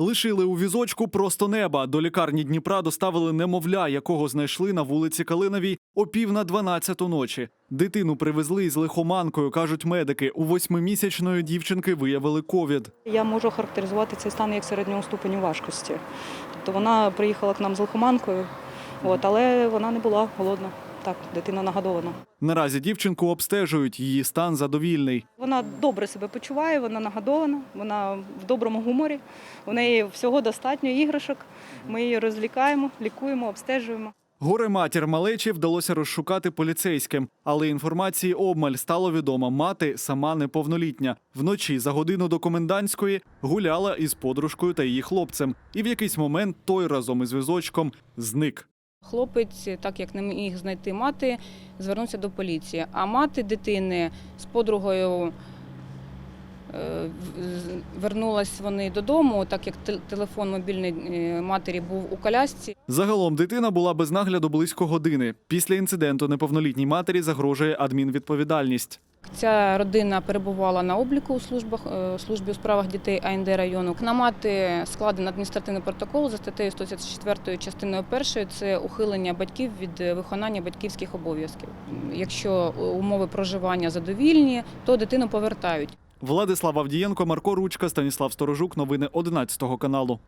Лишили у візочку просто неба. До лікарні Дніпра доставили немовля, якого знайшли на вулиці Калиновій о пів на дванадцяту ночі. Дитину привезли із лихоманкою, кажуть медики. У восьмимісячної дівчинки виявили ковід. Я можу характеризувати цей стан як середнього ступеню важкості. Тобто вона приїхала к нам з лихоманкою, от, але вона не була голодна. Так, дитина нагодована. Наразі дівчинку обстежують. Її стан задовільний. Вона добре себе почуває, вона нагодована, вона в доброму гуморі. У неї всього достатньо іграшок. Ми її розлікаємо, лікуємо, обстежуємо. Горе матір малечі вдалося розшукати поліцейським, але інформації обмаль стало відомо. Мати сама неповнолітня. Вночі за годину до комендантської гуляла із подружкою та її хлопцем. І в якийсь момент той разом із візочком зник. Хлопець, так як не міг знайти мати, звернувся до поліції. А мати дитини з подругою е, вернулась вони додому, так як телефон мобільний е, матері був у колясці. Загалом дитина була без нагляду близько години. Після інциденту неповнолітній матері загрожує адмінвідповідальність. Ця родина перебувала на обліку у службах е, службі у справах дітей АНД району. На мати складений адміністративний протокол за статтею 134 частиною 1 – це ухилення батьків від е, виконання батьківських обов'язків. Якщо умови проживання задовільні, то дитину повертають. Владислав Авдієнко, Марко Ручка, Станіслав Сторожук. Новини 11 каналу.